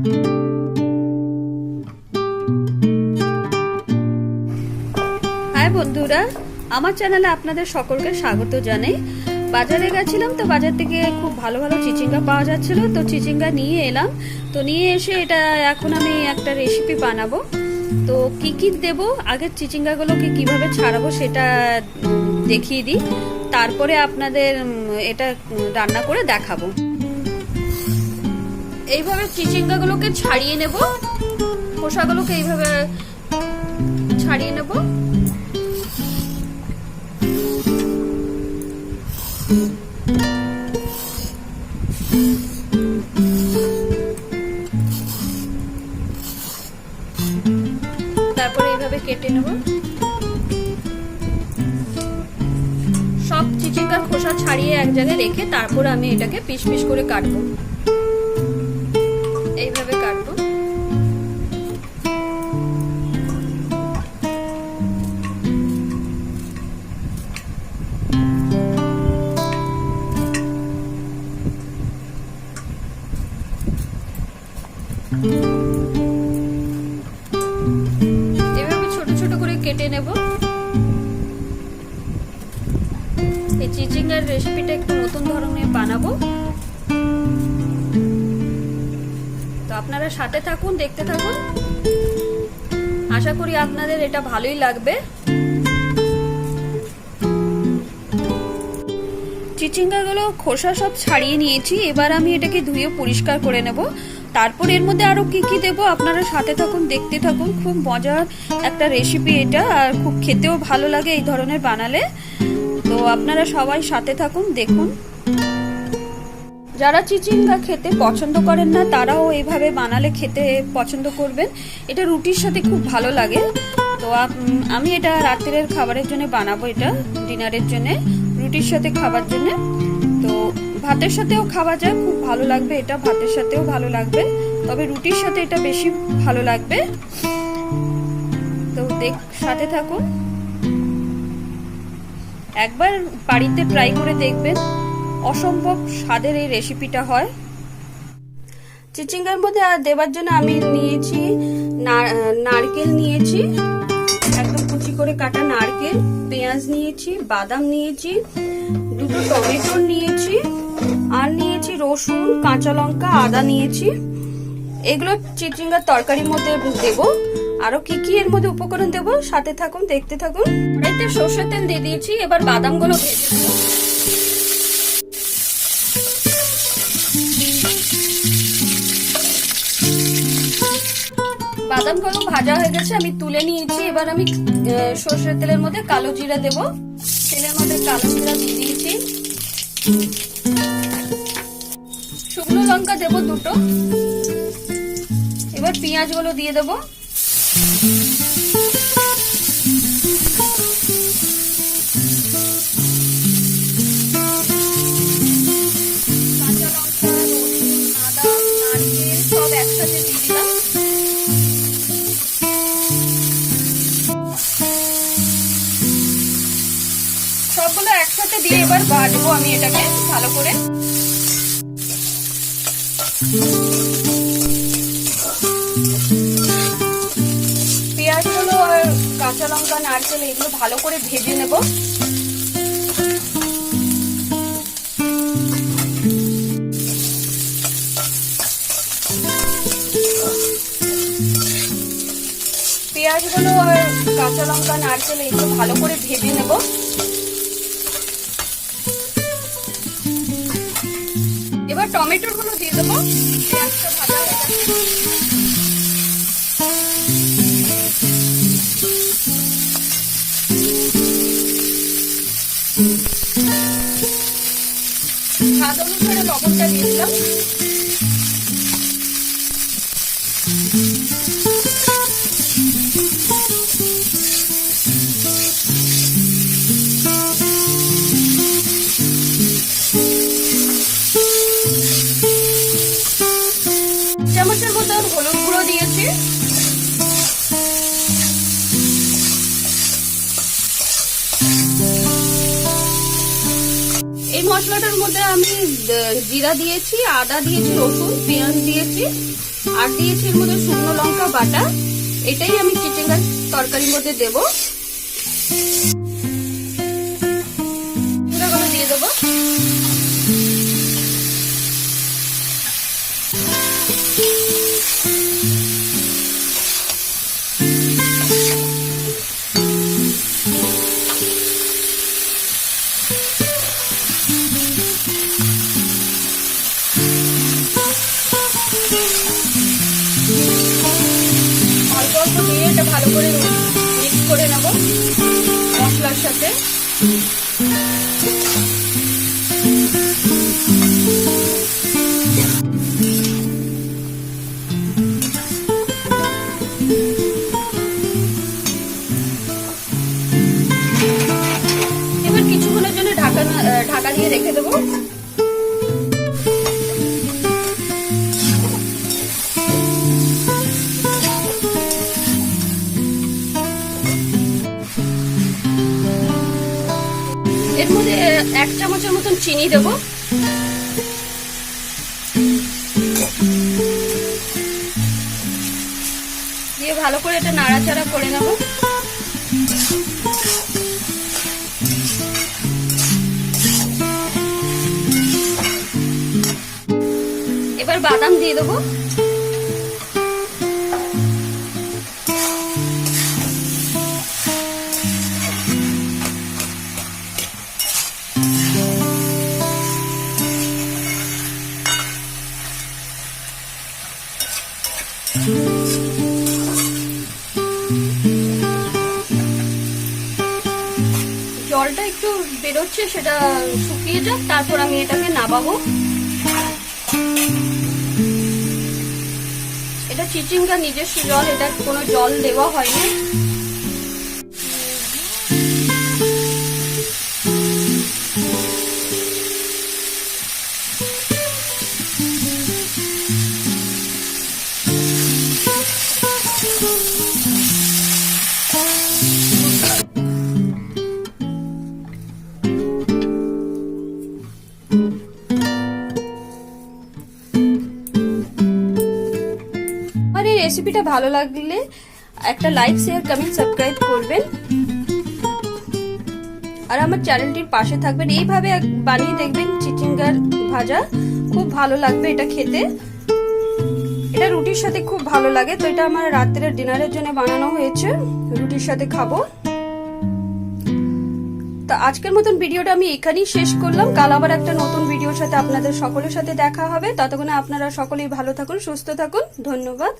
High বন্ধুরা, আমার চ্যানেলে আপনাদের সকলকে স্বাগত জানাই। বাজারে গেছিলাম তো বাজার থেকে খুব ভালো ভালো চিচিঙ্গা পাওয়া যাচ্ছিল, তো চিচিঙ্গা নিয়ে এলাম। তো নিয়ে এসে এটা এখন আমি একটা রেসিপি বানাবো। তো কি কি দেব আগে চিচিঙ্গাগুলোকে কীভাবে ছাড়াবো সেটা দেখিয়ে দিই। তারপরে আপনাদের এটা রান্না করে দেখাবো। এইভাবে চিচিঙ্গাগুলোকে ছাড়িয়ে নেব। খোসাগুলোকে এইভাবে ছাড়িয়ে নেব। তারপরে এইভাবে কেটে নেব। সব চিচিঙ্গার খোসা ছাড়িয়ে এক জায়গায় রেখে তারপর আমি এটাকে পিস পিস করে কাটবো। এভাবে ছোট ছোট করে কেটে নেব। এই চিচিঙ্গার রেসিপিটা একটু নতুন ধরনের বানাবো। তো আপনারা সাথে থাকুন, দেখতে থাকুন। আশা করি আপনাদের এটা ভালোই লাগবে। চিচিঙ্গাগুলো খোসা সব ছাড়িয়ে নিয়েছি। এবার আমি এটাকে ধুয়ে পরিষ্কার করে নেব। তারপর এর মধ্যে আরও কি কি দেবো? আপনারা সাথে থাকুন, দেখতে থাকুন। খুব মজার একটা রেসিপি এটা, আর খুব খেতেও ভালো লাগে এই ধরনের বানালে। তো আপনারা সবাই সাথে থাকুন, দেখুন। যারা চিচিঙ্গা খেতে পছন্দ করেন না, তারাও এইভাবে বানালে খেতে পছন্দ করবেন। এটা রুটির সাথে খুব ভালো লাগে। তো আমি এটা রাত্রের খাবারের জন্য বানাবো এটা, ডিনারের জন্য, রুটির সাথে খাবার জন্য। ভাতের সাথেও খাওয়া যায়, খুব ভালো লাগবে এটা, ভাতের সাথেও ভালো লাগবে। তবে রুটির সাথে এটা বেশি ভালো লাগবে। তো দেখ, সাথে থাকুন একবার বাড়িতে ট্রাই করে দেখবেন, অসম্ভব স্বাদের এই রেসিপিটা হয়। চিচিঙ্গার মধ্যে দেবার জন্য আমি নিয়েছি নারকেল নিয়েছি। কুচি করে কাটা নারকেল, পেঁয়াজ নিয়েছি, বাদাম নিয়েছি, দুটো টমেটো নিয়েছি, আর নিয়েছি রসুন, কাঁচা লঙ্কা, আদা নিয়েছি। এগুলো চিচিঙ্গার তরকারির মধ্যে দেব। আরও কি কি এর মধ্যে উপকরণ দেব? সাথে থাকুন, দেখতে থাকুন। সর্ষের তেল দিয়ে দিয়েছি। এবার বাদামগুলো ভেজে নেব কলম ভাজা হয়ে গেছে, আমি তুলে নিয়েছি। এবার আমি সর্ষের তেলের মধ্যে কালো জিরা দেব। তেলের মধ্যে কালো জিরা দিয়ে দিয়েছি। শুকনো লঙ্কা দেব দুটো। এবার পেঁয়াজগুলো দিয়ে দেব। ভাজবো আমি এটাকে ভালো করে। পেঁয়াজগুলো আর কাঁচা লঙ্কা, নারকেল, এগুলো ভালো করে ভেজে নেব। পেঁয়াজগুলো আর কাঁচা লঙ্কা, নারকেল, এগুলো ভালো করে ভেজে নেব। টমেটোরগুলো দিয়ে দেবো। স্বাদ অনুসারে লবণটা দিয়ে দিলাম। এই মশলাটার মধ্যে আমি জিরা দিয়েছি, আদা দিয়েছি, রসুন, পেঁয়াজ দিয়েছি, আর দিয়েছি এর মধ্যে শুকনো লঙ্কা বাটা। এটাই আমি চিচিঙ্গার তরকারির মধ্যে দেব। অল্প দিয়ে এটা ভালো করে মিক্স করে নেব মশলার সাথে। ঢাকা দিয়ে রেখে দেবো। এর মধ্যে এক চামচের মতন চিনি দেব। দিয়ে ভালো করে এটা নাড়াচাড়া করে নেব। এবার বাদাম দিয়ে দেবো। বেরোচ্ছে সেটা শুকিয়ে যাক, তারপর আমি এটাকে নাবাবো এটা চিচিংটা নিজস্ব জল, এটা কোনো জল দেওয়া হয়নি। ভালো লাগলে একটা লাইক শেয়ার কমেন্ট সাবস্ক্রাইব করবেন। আর আমার চ্যানেলটির পাশে থাকবেন। এইভাবে বানিয়ে দেখবেন চিচিঙ্গার ভাজা। খুব ভালো লাগবে এটা খেতে। এটা রুটির সাথে খুব ভালো লাগে। তো এটা আমার রাত্রের ডিনারের জন্য বানানো হয়েছে। রুটির সাথে খাব। তো আজকের মতন ভিডিওটা আমি এখানেই শেষ করলাম। কাল আবার একটা নতুন ভিডিওর সাথে আপনাদের সকলের সাথে দেখা হবে। ততক্ষণে আপনারা সকলেই ভালো থাকুন, সুস্থ থাকুন। ধন্যবাদ।